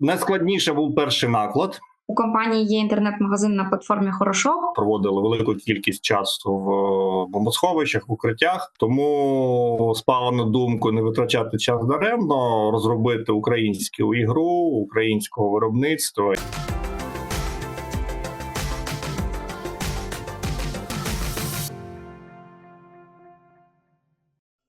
Найскладніше був перший наклад. У компанії є інтернет-магазин на платформі Хорошо. Проводили велику кількість часу в бомбосховищах, в укриттях. Тому спало на думку не витрачати час даремно, розробити українську ігру українського виробництва.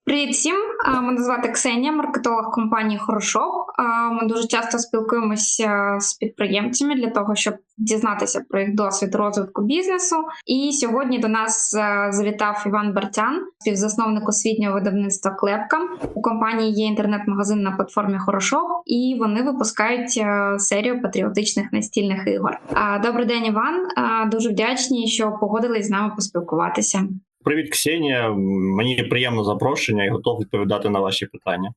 Привіт всім! Мене звати Ксенія, маркетолог компанії Хорошо. Ми дуже часто спілкуємося з підприємцями для того, щоб дізнатися про їх досвід розвитку бізнесу. І сьогодні до нас е, завітав Іван Бартян, співзасновник освітнього видавництва Клепка. У компанії є інтернет-магазин на платформі Хорошо, і вони випускають е, серію патріотичних настільних ігор. Добрий день, Іван. Дуже вдячні, що погодились з нами поспілкуватися. Привіт, Ксенія. Мені приємно запрошення і готов відповідати на ваші питання.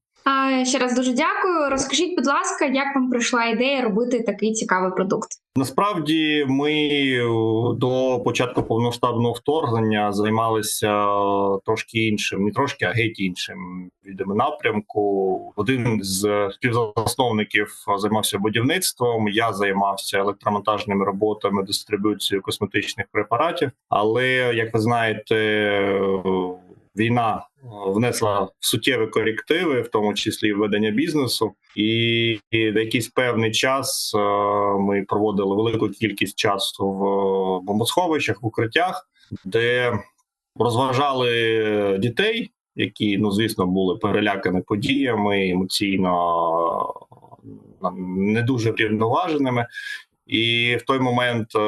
Ще раз дуже дякую. Розкажіть, будь ласка, як вам прийшла ідея робити такий цікавий продукт? Насправді ми е, до початку повноштабного вторгнення займалися трошки іншим, не трошки, а геть іншим відами напрямку. Один з співзасновників займався будівництвом. Я займався електромонтажними роботами, дистрибуцією косметичних препаратів. Але як ви знаєте, війна внесла суттєві корективи, в тому числі і ведення бізнесу, і, на якийсь певний час е, ми проводили велику кількість часу в бомбосховищах, в укриттях, де розважали дітей, які ну звісно були перелякані подіями, емоційно е, не дуже врівноваженими. І в той момент е,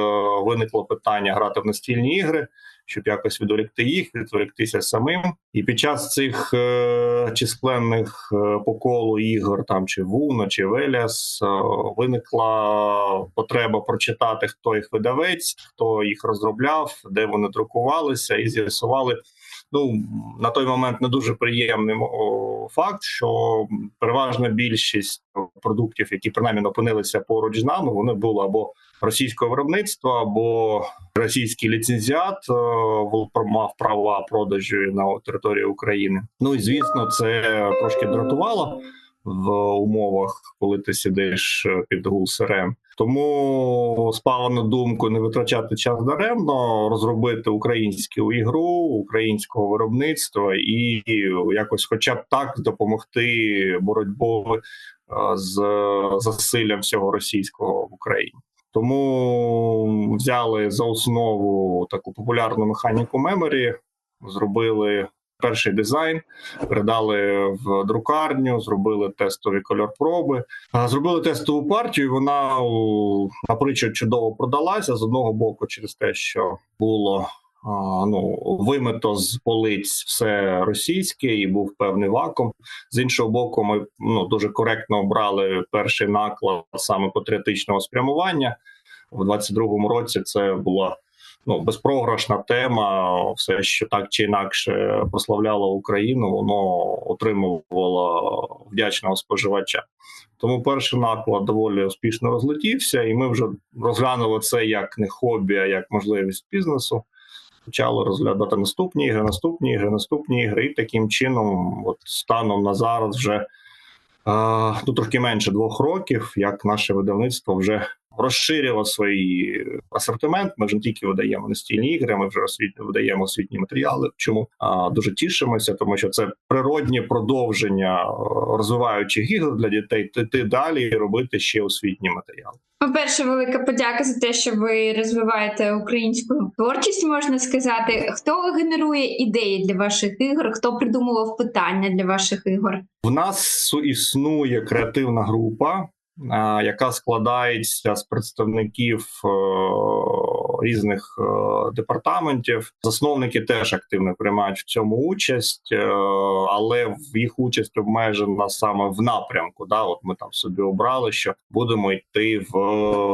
виникло питання грати в настільні ігри щоб якось відволікти їх, відволіктися самим. І під час цих е, численних е, по колу ігор, там чи Вуно, чи Веляс, е, виникла потреба прочитати, хто їх видавець, хто їх розробляв, де вони друкувалися, і з'ясували. Ну на той момент не дуже приємний факт, що переважна більшість продуктів, які принаймні опинилися поруч з нами, вони були або російського виробництва, або російський ліцензіат е, мав права продажу на території України. Ну і звісно, це трошки дратувало в умовах, коли ти сидиш під гул сирен. Тому спало на думку не витрачати час даремно, розробити українську ігру українського виробництва і якось, хоча б так, допомогти боротьбою е, з засиллям всього російського в Україні. Тому взяли за основу таку популярну механіку меморі, зробили перший дизайн, передали в друкарню, зробили тестові кольор проби, зробили тестову партію. Вона наприклад чудово продалася з одного боку, через те, що було. Ну, вимито з полиць все російське, і був певний вакуум. З іншого боку, ми ну дуже коректно обрали перший наклад саме патріотичного спрямування у 22-му році. Це була ну безпрограшна тема. Все, що так чи інакше прославляло Україну, воно отримувало вдячного споживача. Тому перший наклад доволі успішно розлетівся, і ми вже розглянули це як не хобі, а як можливість бізнесу. Почали розглядати наступні ігри, наступні ігри, наступні ігри, і таким чином, от станом на зараз, вже ну трохи менше двох років, як наше видавництво вже розширило свій асортимент. Ми вже не тільки видаємо настільні ігри, ми вже освітні видаємо освітні матеріали. Чому а, дуже тішимося, тому що це природнє продовження е, розвиваючих ігор для дітей. Ти далі і робити ще освітні матеріали. По перше, велика подяка за те, що ви розвиваєте українську творчість, можна сказати. Хто генерує ідеї для ваших ігор? Хто придумував питання для ваших ігор? В нас існує креативна група яка складається з представників е, різних е, департаментів. Засновники теж активно приймають в цьому участь, е, але їх участь обмежена саме в напрямку. Да, от ми там собі обрали, що будемо йти в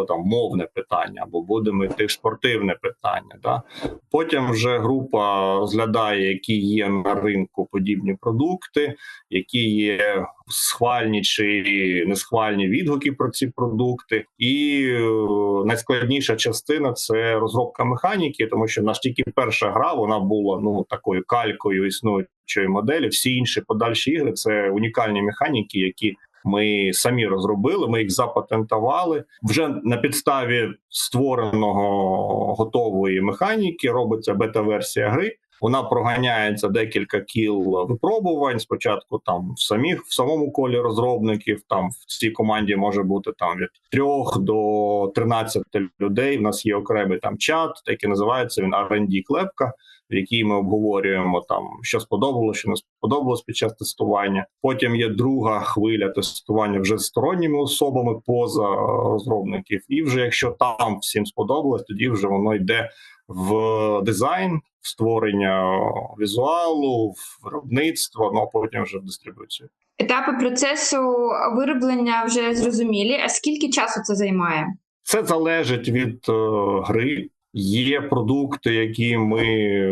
там мовне питання, або будемо йти в спортивне питання. Да. Потім вже група розглядає, які є на ринку подібні продукти, які є схвальні чи несхвальні відгуки про ці продукти, і е, найскладніша частина це розробка механіки, тому що наш тільки перша гра вона була ну такою калькою існуючої моделі. Всі інші подальші ігри це унікальні механіки, які Ми самі розробили, ми їх запатентували. Вже на підставі створеного готової механіки робиться бета-версія гри. Вона проганяється декілька кіл випробувань. Спочатку там в самих в самому колі розробників. Там в цій команді може бути там від 3 до 13 людей. В нас є окремий там чат, який називається він R&D клепка, в якій ми обговорюємо там, що сподобалося, що не сподобалось під час тестування. Потім є друга хвиля тестування вже з сторонніми особами поза розробників. І вже якщо там всім сподобалось, тоді вже воно йде в дизайн, в створення візуалу, в виробництво, ну а потім вже в дистрибуцію. Етапи процесу вироблення вже зрозумілі. А скільки часу це займає? Це залежить від е, гри. Є продукти, які ми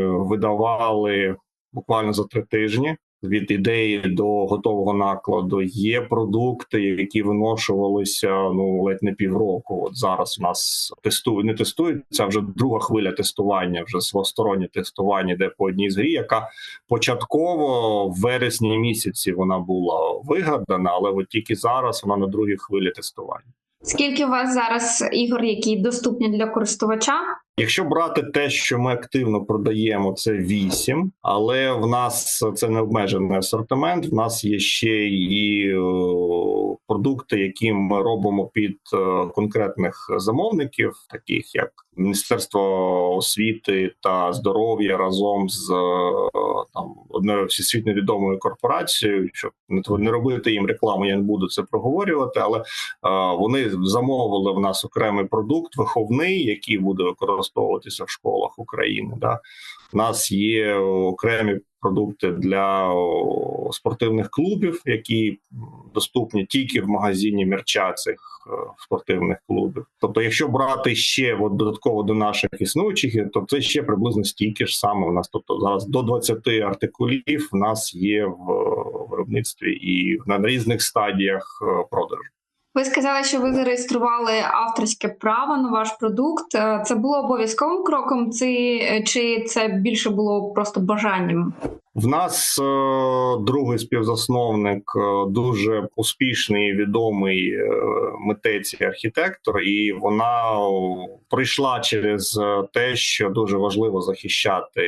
видавали буквально за три тижні. Від ідеї до готового накладу є продукти, які виношувалися ну ледь не півроку. От зараз у нас тестують, не тестуються. Вже друга хвиля тестування, вже свостороннє тестування, де по одній з грі, яка початково в вересні місяці вона була вигадана, але от тільки зараз вона на другій хвилі тестування. Скільки у вас зараз ігор, які доступні для користувача? Якщо брати те, що ми активно продаємо, це 8, але в нас це не обмежений асортимент. В нас є ще і е, продукти, які ми робимо під е, конкретних замовників, таких як Міністерство освіти та здоров'я разом з е, там одною всесвітньо відомою корпорацією, щоб не робити їм рекламу, я не буду це проговорювати, але вони замовили в нас окремий продукт виховний, який буде використовуватися в школах України. Да. У нас є окремі продукти для спортивних клубів, які доступні тільки в магазині мерча цих е, спортивних клубів. Тобто, якщо брати ще от, додатково до наших існуючих, то це ще приблизно стільки ж саме. У нас тобто зараз до 20 артикулів в нас є в виробництві і на різних стадіях е, продажу. Ви сказали, що ви зареєстрували авторське право на ваш продукт. Е, це було обов'язковим кроком, чи це більше було просто бажанням? В нас е, другий співзасновник е, дуже успішний відомий е, митець і архітектор, і вона прийшла через те, що дуже важливо захищати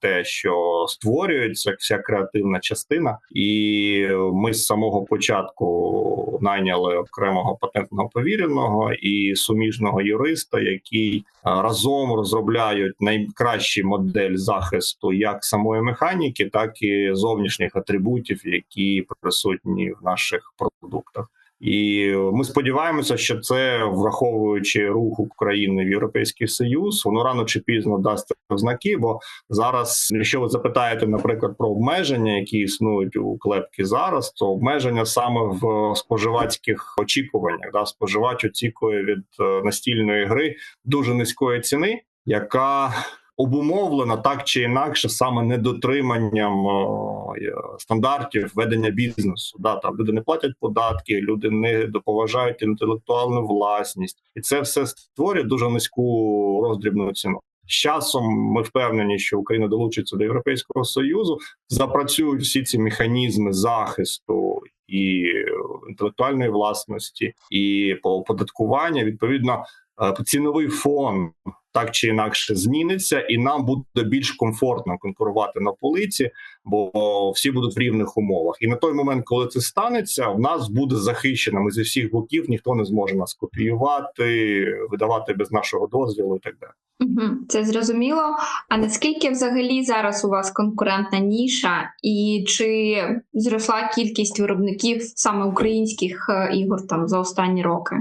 те, що створюється, вся креативна частина. І ми з самого початку найняли окремого патентного повіреного і суміжного юриста, який разом розробляють найкращі модель захисту як самої механіки так і зовнішніх атрибутів, які присутні в наших продуктах. І ми сподіваємося, що це враховуючи рух України в Європейський Союз, воно рано чи пізно дасть ознаки. Бо зараз, якщо ви запитаєте, наприклад, про обмеження, які існують у клепки зараз, то обмеження саме в споживацьких очікуваннях. Да, Споживач очікує від е, настільної гри дуже низької ціни, яка обумовлена так чи інакше саме недотриманням о, стандартів ведення бізнесу. Да, там люди не платять податки, люди не доповажають інтелектуальну власність, і це все створює дуже низьку роздрібну ціну. З часом ми впевнені, що Україна долучиться до Європейського союзу, запрацюють всі ці механізми захисту і інтелектуальної власності, і оподаткування. Відповідно, е, ціновий фон так чи інакше зміниться, і нам буде більш комфортно конкурувати на полиці, бо всі будуть в рівних умовах. І на той момент, коли це станеться, в нас буде захищено. Ми зі всіх боків ніхто не зможе нас копіювати, видавати без нашого дозвілу і так далі. Це зрозуміло. А наскільки взагалі зараз у вас конкурентна ніша, і чи зросла кількість виробників саме українських е, ігор там за останні роки?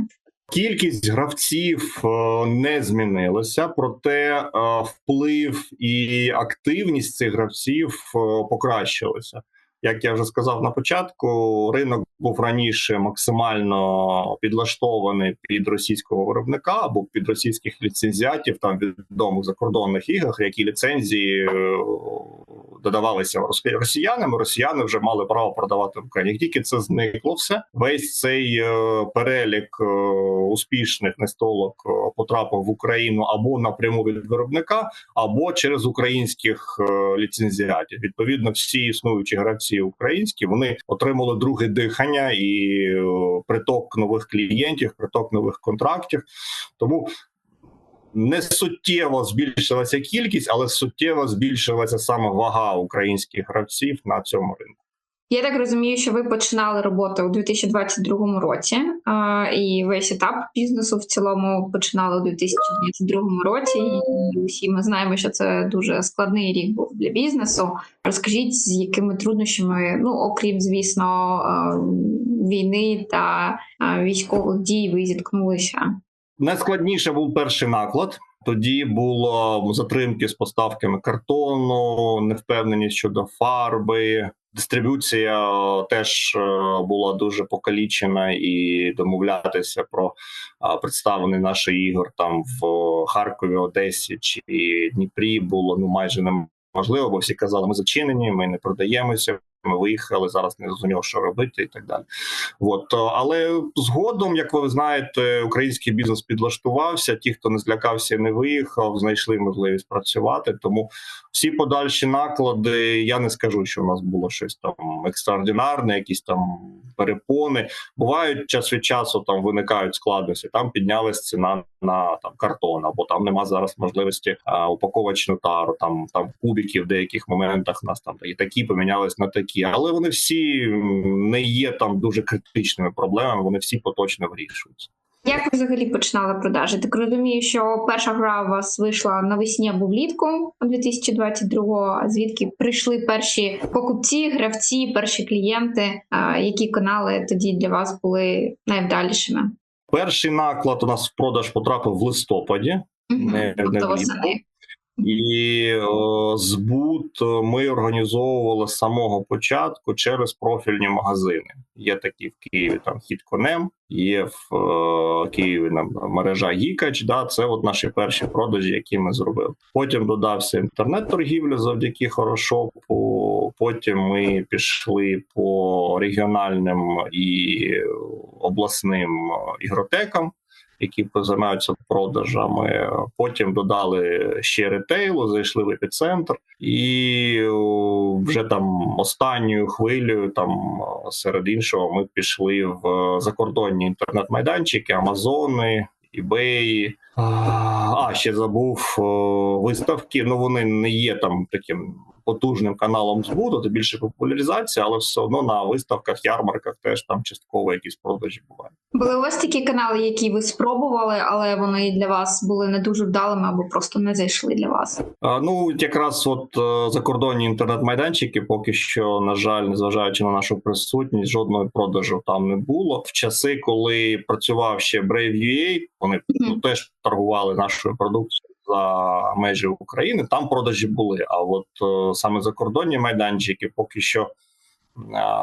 Кількість гравців е, не змінилася, проте е, вплив і активність цих гравців покращилася. покращилися. Як я вже сказав на початку, ринок був раніше максимально підлаштований під російського виробника або під російських ліцензіатів, там відомих закордонних іграх, які ліцензії додавалися росі- росіянами. Росіяни вже мали право продавати в Україні. Тільки це зникло, все весь цей е, перелік е, успішних нестолок е, потрапив в Україну або напряму від виробника, або через українських е, ліцензіатів. Відповідно, всі існуючі гравці українські вони отримали друге дихання і е, приток нових клієнтів, приток нових контрактів. Тому не суттєво збільшилася кількість, але суттєво збільшилася саме вага українських гравців на цьому ринку. Я так розумію, що ви починали роботу у 2022 році, і весь етап бізнесу в цілому починали у 2022 році. І усі ми знаємо, що це дуже складний рік був для бізнесу. Розкажіть, з якими труднощами, ну окрім звісно, війни та військових дій, ви зіткнулися. Найскладніше був перший наклад. Тоді було затримки з поставками картону, невпевненість щодо фарби. Дистриб'юція е, теж е, була дуже покалічена, і домовлятися про представлення наших ігор там в Харкові, Одесі чи Дніпрі було ну майже неможливо, бо всі казали, ми зачинені, ми не продаємося. Ми виїхали зараз, не зрозуміло, що робити, і так далі. От е, але згодом, як ви знаєте, український бізнес підлаштувався. Ті, хто не злякався, і не виїхав, знайшли можливість працювати. Тому всі подальші наклади. Я не скажу, що у нас було щось там екстраординарне, якісь там перепони. Бувають час від часу там виникають складності. Там піднялась ціна на там картон, або там нема зараз можливості а, упаковочну тару. Там там кубики в деяких моментах у нас там і такі помінялись на такі, але вони всі не є там дуже критичними проблемами. Вони всі поточно вирішуються. Як ви взагалі починали продажі? Так розумію, що перша гра у вас вийшла навесні або влітку 2022-го, А звідки прийшли перші покупці, гравці, перші клієнти? Які канали тоді для вас були найвдалішими? Перший наклад у нас в продаж потрапив в листопаді. Не- не Тобто влітку. І о, збут е, ми організовували з самого початку через профільні магазини. Є такі в Києві, там хід конем, є в е, Києві нам мережа Гікач. Да, це от наші перші продажі, які ми зробили. Потім додався інтернет-торгівля завдяки хорошопу. Потім ми пішли по регіональним і обласним е, ігротекам які займаються продажами. Потім додали ще ретейлу, зайшли в епіцентр, і вже там останньою хвилею, там серед іншого, ми пішли в закордонні інтернет-майданчики, Амазони. eBay. А, ще забув виставки. Ну вони не є там таким потужним каналом збуту, це більше популяризація, але все одно на виставках, ярмарках теж там частково якісь продажі бувають. Були у вас такі канали, які ви спробували, але вони для вас були не дуже вдалими або просто не зайшли для вас. А, Ну, якраз от е, закордонні інтернет-майданчики поки що, на жаль, незважаючи на нашу присутність, жодного продажу там не було. В часи, коли працював ще Brave.ua, вони ну, теж торгували нашою продукцією за межі України. Там продажі були. А от е, саме закордонні майданчики поки що.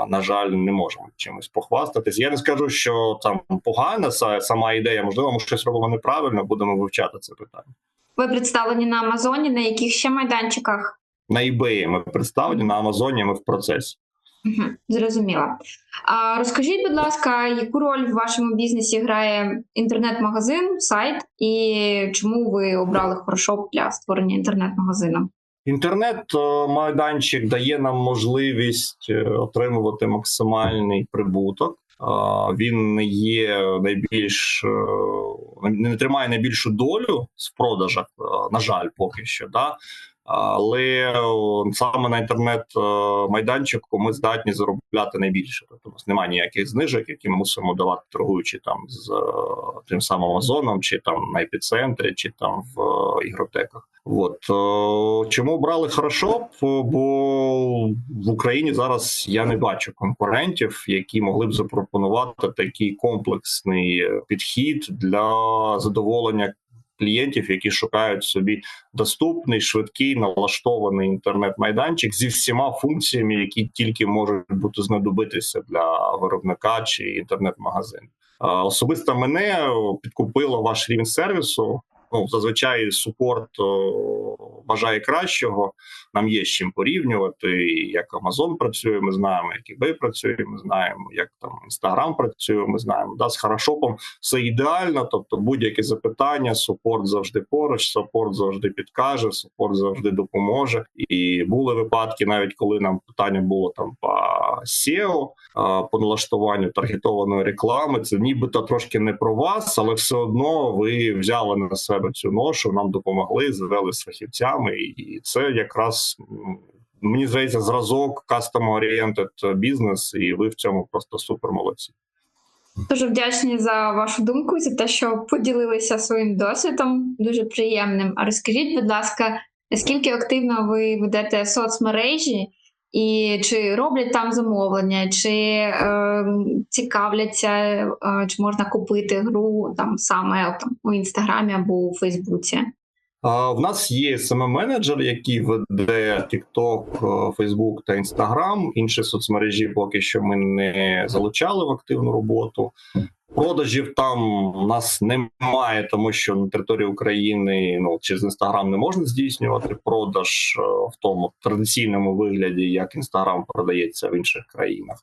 На жаль, не можемо чимось похвастатись. Я не скажу, що там погана сама ідея. Можливо, ми щось робимо неправильно. Будемо вивчати це питання. Ви представлені на Амазоні, на яких ще майданчиках? На eBay ми представлені, на Амазоні ми в процесі. Зрозуміла. А розкажіть, будь ласка, яку роль в вашому бізнесі грає інтернет-магазин, сайт, і чому ви обрали Хорошоп для створення інтернет-магазину? Інтернет-майданчик дає нам можливість е, отримувати максимальний прибуток. Він не є найбільш е, не тримає найбільшу долю в продажах, е, на жаль, поки що. Да? Але саме на інтернет-майданчику ми здатні заробляти найбільше. Тобто у нас немає ніяких знижок, які ми мусимо давати, торгуючи там з е, тим самим Амазоном, чи там на епіцентрі, чи там в е, ігротеках. От е, чому брали хорошо? Бо в Україні зараз я не бачу конкурентів, які могли б запропонувати такий комплексний підхід для задоволення клієнтів, які шукають собі доступний, швидкий, налаштований інтернет-майданчик зі всіма функціями, які тільки можуть бути знадобитися для виробника чи інтернет-магазину. Особисто мене підкупило ваш рівень сервісу. Ну зазвичай супорт о, бажає кращого. Нам є з чим порівнювати. Як Amazon працює, ми знаємо, як eBay працює, ми знаємо, як там Instagram працює. Ми знаємо, да, з хорошопом все ідеально. Тобто, будь-які запитання, супорт завжди поруч, супорт завжди підкаже, супорт завжди допоможе. І були випадки, навіть коли нам питання було там по SEO, по налаштуванню таргетованої реклами. Це нібито трошки не про вас, але все одно ви взяли на себе цю ношу, нам допомогли, звели з фахівцями, і це якраз мені здається зразок customer-oriented бізнес, і ви в цьому просто супер молодці. Дуже вдячні за вашу думку, за те, що поділилися своїм досвідом. Дуже приємним. А розкажіть, будь ласка, наскільки активно ви ведете соцмережі? І чи роблять там замовлення, чи е, цікавляться, е, чи можна купити гру там саме там у інстаграмі або у Фейсбуці? В нас є саме менеджер, який веде TikTok, Facebook та Instagram. Інші соцмережі поки що ми не залучали в активну роботу. Продажів там у нас немає, тому що на території України ну через інстаграм не можна здійснювати продаж е, в тому традиційному вигляді, як інстаграм продається в інших країнах.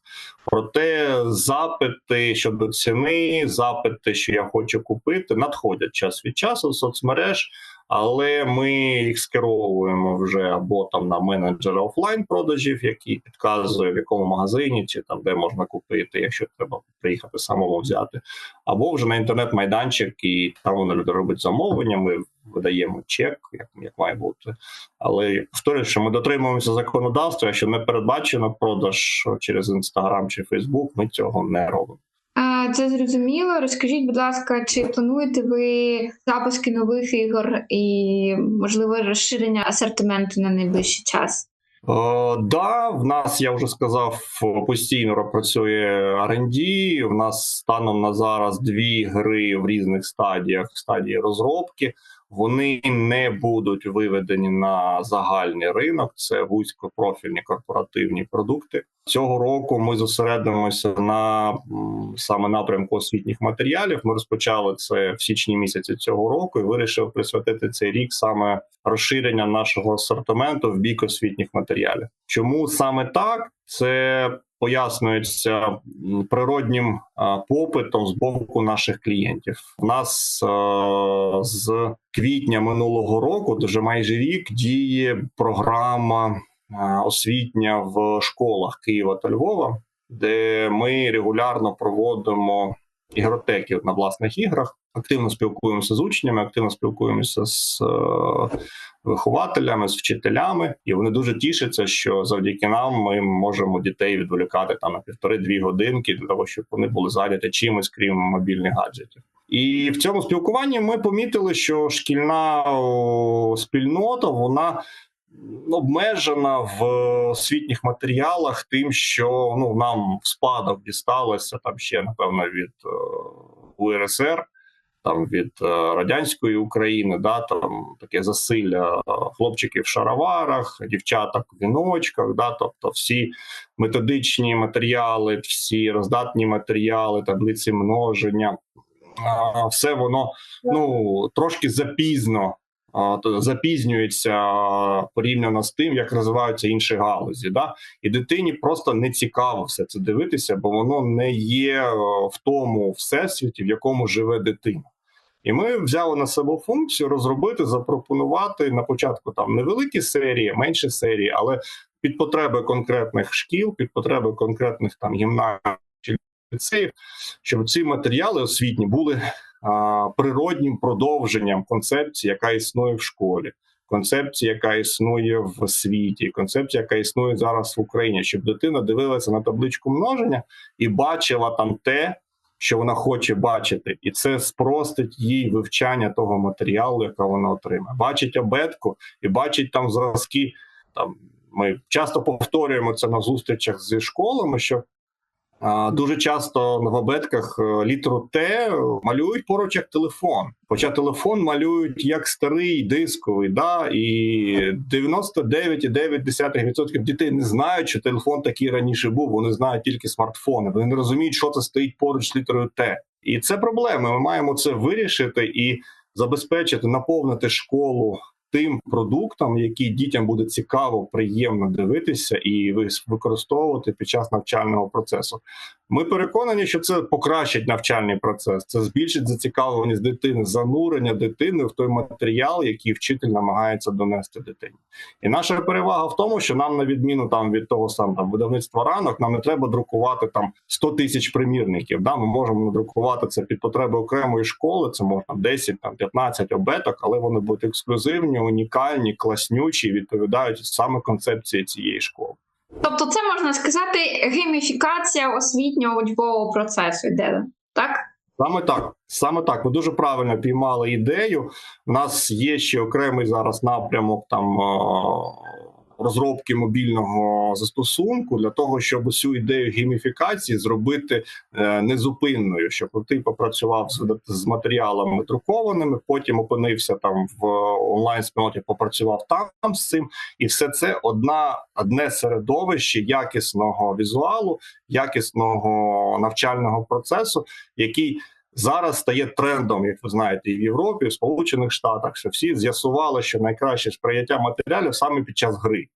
Проте запити щодо ціни, запити, що я хочу купити, надходять час від часу в соцмереж але ми їх скеровуємо вже або там на менеджера офлайн продажів, який підказує в якому магазині чи там де можна купити, якщо треба приїхати самому взяти, або вже на інтернет-майданчик, і там вони люди роблять замовлення. Ми видаємо чек, як як має бути. Але повторюю, що ми дотримуємося законодавства. Якщо не передбачено продаж через інстаграм чи Фейсбук, ми цього не робимо. Це зрозуміло. Розкажіть, будь ласка, чи плануєте ви запуски нових ігор і можливо розширення асортименту на найближчий час? Так, да, в нас я вже сказав, постійно працює R&D, В нас станом на зараз дві гри в різних стадіях стадії розробки. Вони не будуть виведені на загальний ринок. Це вузькопрофільні корпоративні продукти. Цього року ми зосередимося на саме напрямку освітніх матеріалів. Ми розпочали це в січні місяці цього року і вирішив присвятити цей рік саме розширення нашого асортименту в бік освітніх матеріалів. Чому саме так? Це пояснюється природнім попитом з боку наших клієнтів. У нас з квітня минулого року, дуже майже рік, діє програма освітня в школах Києва та Львова, де ми регулярно проводимо ігротеки на власних іграх. Активно спілкуємося з учнями, активно спілкуємося з е, вихователями, з вчителями, і вони дуже тішаться, що завдяки нам ми можемо дітей відволікати там на півтори-дві годинки для того, щоб вони були зайняті чимось, крім мобільних гаджетів. І в цьому спілкуванні ми помітили, що шкільна спільнота вона обмежена в освітніх матеріалах, тим, що ну нам в спадок дісталося там ще напевно від е, УРСР. Там від е, радянської України, да там таке засилля хлопчиків в шароварах, дівчаток в віночках, да, тобто всі методичні матеріали, всі роздатні матеріали, таблиці множення, все воно ну трошки запізно запізнюється порівняно з тим, як розвиваються інші галузі. Да? І дитині просто не цікаво все це дивитися, бо воно не є в тому всесвіті, в якому живе дитина. І ми взяли на себе функцію розробити, запропонувати на початку там невеликі серії, менші серії, але під потреби конкретних шкіл, під потреби конкретних там гімназій чи щоб ці матеріали освітні були природнім продовженням концепції, яка існує в школі, концепції, яка існує в світі, концепція, яка існує зараз в Україні, щоб дитина дивилася на табличку множення і бачила там те. Що вона хоче бачити, і це спростить їй вивчання того матеріалу, яка вона отримає. Бачить обетку і бачить там зразки. Там ми часто повторюємо це на зустрічах зі школами. Що Дуже часто в абетках е, літеру Т малюють поруч як телефон. Хоча телефон малюють як старий дисковий, да і 99,9% дітей не знають, що телефон такий раніше був. Вони знають тільки смартфони. Вони не розуміють, що це стоїть поруч з літерою Т. І це проблема. Ми маємо це вирішити і забезпечити, наповнити школу тим продуктом, який дітям буде цікаво, приємно дивитися і використовувати під час навчального процесу. Ми переконані, що це покращить навчальний процес, це збільшить зацікавленість дитини, занурення дитини в той матеріал, який вчитель намагається донести дитині. І наша перевага в тому, що нам, на відміну там від того самого видавництва ранок, нам не треба друкувати там 100 тисяч примірників. Да? Ми можемо надрукувати це під потреби окремої школи. Це можна 10, там 15 обеток, але вони будуть ексклюзивні, унікальні, класнючі, відповідають саме концепції цієї школи. Тобто, це можна сказати гейміфікація освітнього учбового процесу йде, так? Саме так, саме так. Ви дуже правильно піймали ідею. У нас є ще окремий зараз напрямок там е, розробки мобільного застосунку для того, щоб цю ідею гейміфікації зробити е, незупинною, щоб ти попрацював з матеріалами друкованими, потім опинився там в онлайн спільноті, попрацював там з цим, і все це одна одне середовище якісного візуалу, якісного навчального процесу, який зараз стає трендом, як ви знаєте, і в Європі, і в Сполучених Штатах, що всі з'ясували, що найкраще сприйняття матеріалів саме під час гри.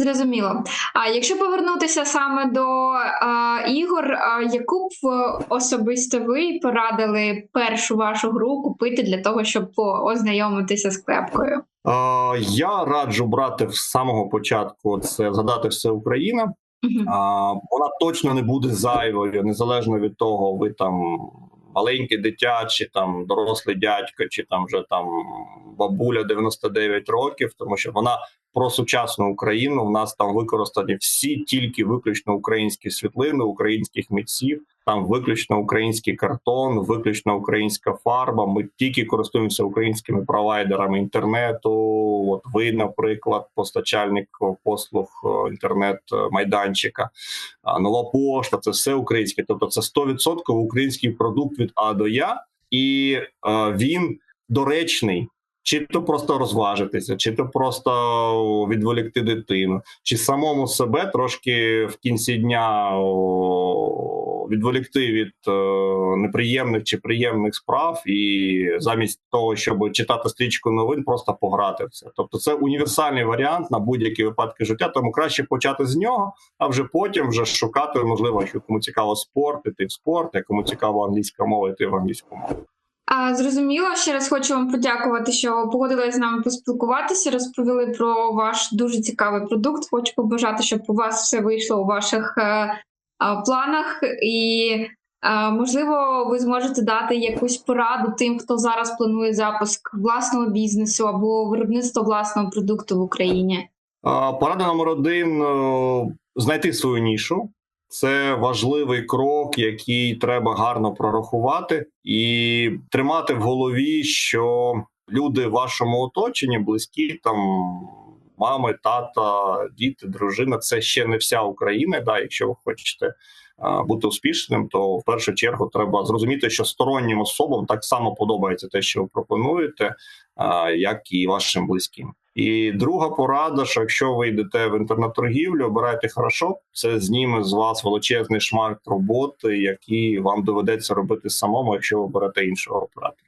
Зрозуміло. А якщо повернутися саме до а, ігор, а, яку б е, особисто ви порадили першу вашу гру купити для того, щоб ознайомитися з клепкою? Е, я раджу брати з самого початку це згадати все Україна. А, вона точно не буде зайвою, незалежно від того, ви там маленький дитя, чи там дорослий дядько, чи там вже там бабуля 99 років, тому що вона про сучасну Україну. В нас там використані всі тільки виключно українські світлини, українських митців. Там виключно український картон, виключно українська фарба. Ми тільки користуємося українськими провайдерами інтернету. От ви, наприклад, постачальник послуг е, інтернет-майданчика. Нова пошта це все українське. Тобто, це 100% український продукт від А до Я, і е, він доречний. Чи то просто розважитися, чи то просто відволікти дитину, чи самому себе трошки в кінці дня відволікти від е, неприємних чи приємних справ, і замість того, щоб читати стрічку новин, просто пограти в це. Тобто, це універсальний варіант на будь-які випадки життя. Тому краще почати з нього, а вже потім вже шукати, можливо, що кому цікаво спорт, іти в спорт, а кому цікаво англійська мова, йти в англійську мову. А, зрозуміло, ще раз хочу вам подякувати, що погодились з нами поспілкуватися, розповіли про ваш дуже цікавий продукт. Хочу побажати, щоб у вас все вийшло у ваших а, планах, і можливо, ви зможете дати якусь пораду тим, хто зараз планує запуск власного бізнесу або виробництво власного продукту в Україні. Порада номер один е, знайти свою нішу. Це важливий крок, який треба гарно прорахувати, і тримати в голові, що люди в вашому оточенні, близькі, там мами, тата, діти, дружина це ще не вся Україна. Да, якщо ви хочете бути успішним, то в першу чергу треба зрозуміти, що стороннім особам так само подобається те, що ви пропонуєте, як і вашим близьким. І друга порада, що якщо ви йдете в інтернет-торгівлю, обирайте хорошо, це зніме з вас величезний шмат роботи, який вам доведеться робити самому, якщо ви берете іншого оператора.